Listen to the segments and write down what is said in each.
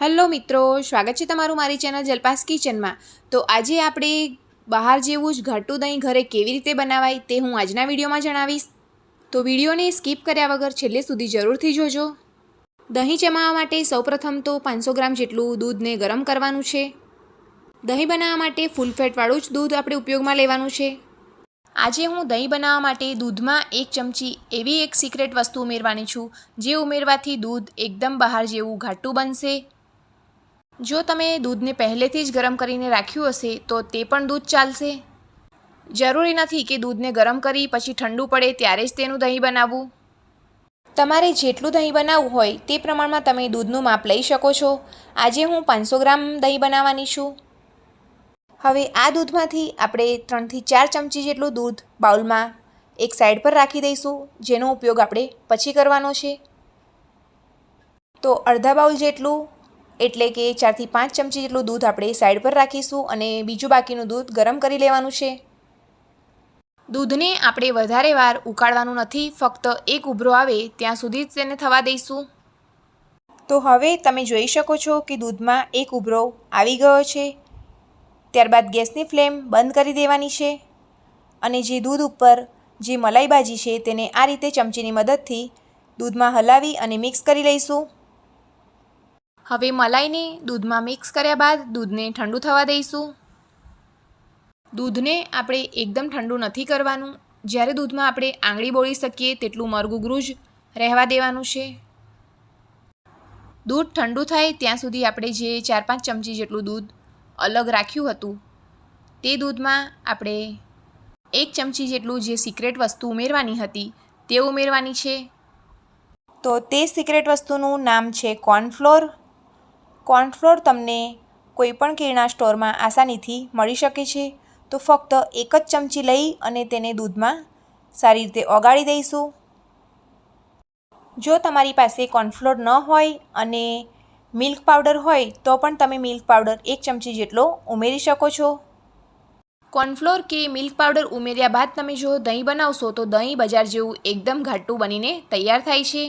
Hello મિત્રો, સ્વાગત છે તમારું મારી ચેનલ જલપાસ કિચનમાં. તો આજે આપણે બહાર જેવું જ ઘાટું દહીં ઘરે કેવી રીતે બનાવાય તે હું આજના વિડીયોમાં જણાવીશ. તો વિડીયોને સ્કીપ કર્યા વગર છેલ્લે સુધી જરૂરથી જોજો. દહીં જમાવવા માટે સૌપ્રથમ તો પાંચસો ગ્રામ જેટલું દૂધને ગરમ કરવાનું છે. દહીં બનાવવા માટે ફૂલ ફેટવાળું જ દૂધ આપણે ઉપયોગમાં લેવાનું છે. આજે હું દહીં બનાવવા માટે દૂધમાં એક ચમચી એવી એક સિક્રેટ વસ્તુ ઉમેરવાની છું, જે ઉમેરવાથી દૂધ એકદમ બહાર જેવું ઘાટું બનશે. જો તમે દૂધને પહેલેથી જ ગરમ કરીને રાખ્યું હશે, તો તે પણ દૂધ ચાલશે. જરૂરી નથી કે દૂધને ગરમ કરી પછી ઠંડુ પડે ત્યારે જ તેનું દહીં બનાવવું. તમારે જેટલું દહીં બનાવવું હોય તે પ્રમાણમાં તમે દૂધનું માપ લઈ શકો છો. આજે હું પાંચસો ગ્રામ દહીં બનાવવાની છું. હવે આ દૂધમાંથી આપણે ત્રણથી ચાર ચમચી જેટલું દૂધ બાઉલમાં એક સાઈડ પર રાખી દઈશું, જેનો ઉપયોગ આપણે પછી કરવાનો છે. તો અડધા બાઉલ જેટલું એટલે કે ચારથી પાંચ ચમચી જેટલું દૂધ આપણે સાઈડ પર રાખીશું અને બીજું બાકીનું દૂધ ગરમ કરી લેવાનું છે. દૂધને આપણે વધારે વાર ઉકાળવાનું નથી, ફક્ત એક ઉભરો આવે ત્યાં સુધી જ તેને થવા દઈશું. તો હવે તમે જોઈ શકો છો કે દૂધમાં એક ઉભરો આવી ગયો છે. ત્યારબાદ ગેસની ફ્લેમ બંધ કરી દેવાની છે અને જે દૂધ ઉપર જે મલાઈ ભાજી છે તેને આ રીતે ચમચીની મદદથી દૂધમાં હલાવી અને મિક્સ કરી લઈશું. હવે મલાઈને દૂધમાં મિક્સ કર્યા બાદ દૂધને ઠંડુ થવા દઈશું. દૂધને આપણે એકદમ ઠંડુ નથી કરવાનું. જ્યારે દૂધમાં આપણે આંગળી બોળી શકીએ તેટલું મરગુગરું જ રહેવા દેવાનું છે. દૂધ ઠંડુ થાય ત્યાં સુધી આપણે જે ચાર પાંચ ચમચી જેટલું દૂધ અલગ રાખ્યું હતું, તે દૂધમાં આપણે એક ચમચી જેટલું જે સિક્રેટ વસ્તુ ઉમેરવાની હતી, તે ઉમેરવાની છે. તો તે સિક્રેટ વસ્તુનું નામ છે કોર્નફ્લોર કોર્નફ્લોર તમને કોઈપણ કિરણા સ્ટોરમાં આસાનીથી મળી શકે છે. તો ફક્ત એક જ ચમચી લઈ અને તેને દૂધમાં સારી રીતે ઓગાળી દઈશું. જો તમારી પાસે કોર્નફ્લોર ન હોય અને મિલ્ક પાવડર હોય, તો પણ તમે મિલ્ક પાવડર એક ચમચી જેટલો ઉમેરી શકો છો. કોર્નફ્લોર કે મિલ્ક પાવડર ઉમેર્યા બાદ તમે જો દહીં બનાવશો, તો દહીં બજાર જેવું એકદમ ઘાટું બનીને તૈયાર થાય છે.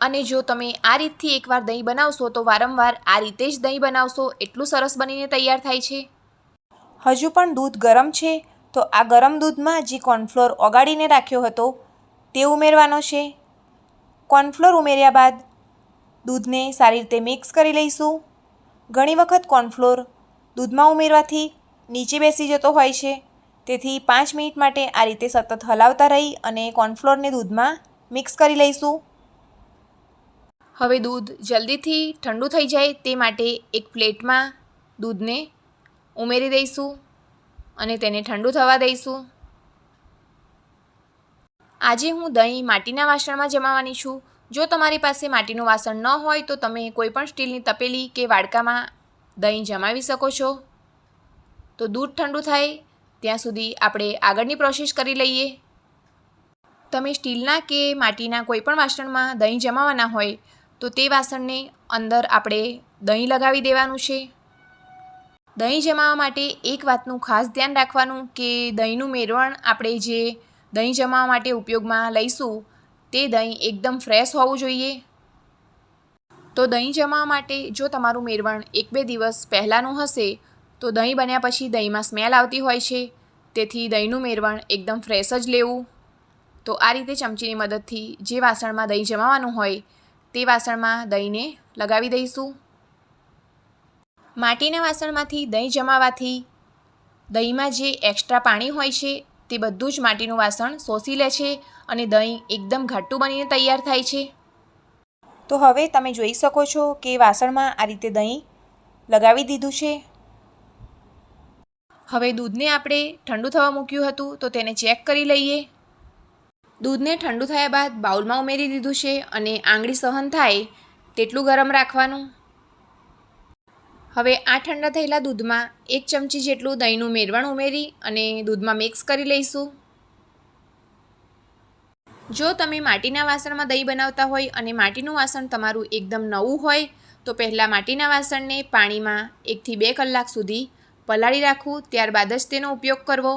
અને જો તમે આ રીતથી એકવાર દહીં બનાવશો, તો વારંવાર આ રીતે જ દહીં બનાવશો. એટલું સરસ બનીને તૈયાર થાય છે. હજુ પણ દૂધ ગરમ છે, તો આ ગરમ દૂધમાં જે કોર્નફ્લોર ઓગાળીને રાખ્યો હતો, તે ઉમેરવાનો છે. કોર્નફ્લોર ઉમેર્યા બાદ દૂધને સારી રીતે મિક્સ કરી લઈશું. ઘણી વખત કોર્નફ્લોર દૂધમાં ઉમેરવાથી નીચે બેસી જતો હોય છે. તેથી પાંચ મિનિટ માટે આ રીતે સતત હલાવતા રહી અને કોર્નફ્લોરને દૂધમાં મિક્સ કરી લઈશું. હવે દૂધ જલ્દીથી ઠંડુ થઈ જાય તે માટે એક પ્લેટમાં દૂધને ઉમેરી દઈશું અને તેને ઠંડુ થવા દઈશું. આજે હું દહીં માટીના વાસણમાં જમાવાની છું. જો તમારી પાસે માટીનું વાસણ ન હોય તો તમે કોઈપણ સ્ટીલની તપેલી કે વાડકામાં દહીં જમાવી શકો છો. તો દૂધ ઠંડુ થાય, ત્યાં સુધી આપણે આગળની પ્રોસેસ કરી લઈએ. તમે સ્ટીલના કે માટીના કોઈપણ વાસણમાં દહીં જમાવાના હોય તો તે વાસણને અંદર આપણે દહીં લગાવી દેવાનું છે. દહીં જમાવવા માટે એક વાતનું ખાસ ધ્યાન રાખવાનું કે દહીંનું મેળવણ આપણે જે દહીં જમાવવા માટે ઉપયોગમાં લઈશું તે દહીં એકદમ ફ્રેશ હોવું જોઈએ. તો દહીં જમાવવા માટે જો તમારું મેળવણ એક બે દિવસ પહેલાંનું હશે, તો દહીં બન્યા પછી દહીંમાં સ્મેલ આવતી હોય છે. તેથી દહીંનું મેળવણ એકદમ ફ્રેશ જ લેવું. તો આ રીતે ચમચીની મદદથી જે વાસણમાં દહીં જમાવવાનું હોય તે વાસણમાં દહીંને લગાવી દઈશું. માટીના વાસણમાંથી દહીં જમાવાથી દહીંમાં જે એક્સ્ટ્રા પાણી હોય છે, તે બધું જ માટીનું વાસણ શોષી લે છે અને દહીં એકદમ ઘાટું બનીને તૈયાર થાય છે. તો હવે તમે જોઈ શકો છો કે વાસણમાં આ રીતે દહીં લગાવી દીધું છે. હવે દૂધને આપણે ઠંડુ થવા મૂક્યું હતું, તો તેને ચેક કરી લઈએ. દૂધને ઠંડુ થયા બાદ બાઉલમાં ઉમેરી દીધું છે અને આંગળી સહન થાય તેટલું ગરમ રાખવાનું. હવે આ ઠંડા થયેલા દૂધમાં એક ચમચી જેટલું દહીંનું મેળવણ ઉમેરી અને દૂધમાં મિક્સ કરી લઈશું. જો તમે માટીના વાસણમાં દહીં બનાવતા હોય અને માટીનું વાસણ તમારું એકદમ નવું હોય, તો પહેલાં માટીના વાસણને પાણીમાં એકથી બે કલાક સુધી પલાળી રાખવું, ત્યારબાદ જ તેનો ઉપયોગ કરવો.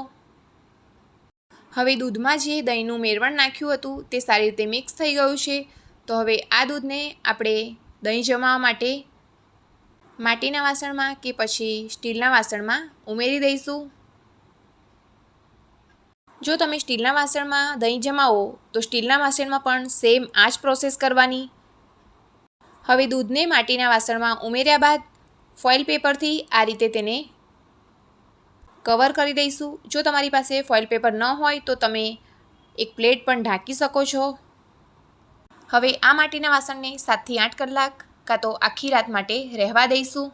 હવે દૂધમાં જે દહીંનું મેળવણ નાખ્યું હતું, તે સારી રીતે મિક્સ થઈ ગયું છે. તો હવે આ દૂધને આપણે દહીં જમાવવા માટે માટીના વાસણમાં કે પછી સ્ટીલના વાસણમાં ઉમેરી દઈશું. જો તમે સ્ટીલના વાસણમાં દહીં જમાવો, તો સ્ટીલના વાસણમાં પણ સેમ આ જ પ્રોસેસ કરવાની. હવે દૂધને માટીના વાસણમાં ઉમેર્યા બાદ ફોઇલ પેપરથી આ રીતે તેને કવર કરી દઈશું. જો તમારી પાસે ફોઇલ પેપર ન હોય તો તમે એક પ્લેટ પણ ઢાંકી શકો છો. હવે આ માટીના વાસણને સાતથી આઠ કલાક કાં તો આખી રાત માટે રહેવા દઈશું.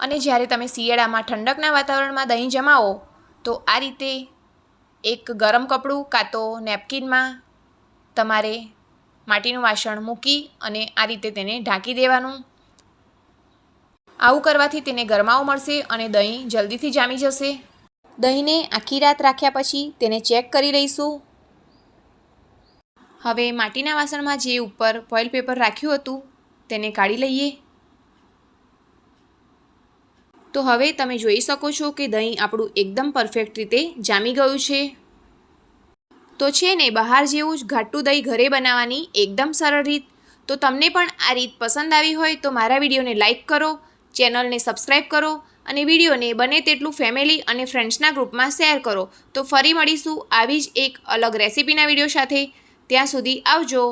અને જ્યારે તમે શિયાળામાં ઠંડકના વાતાવરણમાં દહીં જમાવો, તો આ રીતે એક ગરમ કપડું કાં તો નેપકિનમાં તમારે માટીનું વાસણ મૂકી અને આ રીતે તેને ઢાંકી દેવાનું. આવું કરવાથી તેને ગરમાવો મળશે અને દહીં જલ્દીથી જામી જશે. દહીંને આખી રાત રાખ્યા પછી તેને ચેક કરી લઈશું. હવે માટીના વાસણમાં જે ઉપર ફોઇલ પેપર રાખ્યું હતું તેને કાઢી લઈએ. તો હવે તમે જોઈ શકો છો કે દહીં આપણું એકદમ પરફેક્ટ રીતે જામી ગયું છે. તો છે ને બહાર જેવું જ ઘાટું દહીં ઘરે બનાવવાની એકદમ સરળ રીત. તો તમને પણ આ રીત પસંદ આવી હોય તો મારા વિડીયોને લાઇક કરો ચેનલને સબસ્ક્રાઈબ કરો અને વિડીયોને બને તેટલું ફેમિલી અને ફ્રેન્ડ્સના ગ્રુપમાં શેર કરો. તો ફરી મળીશું આવી જ એક અલગ રેસીપીના વીડિયો સાથે. ત્યાં સુધી આવજો.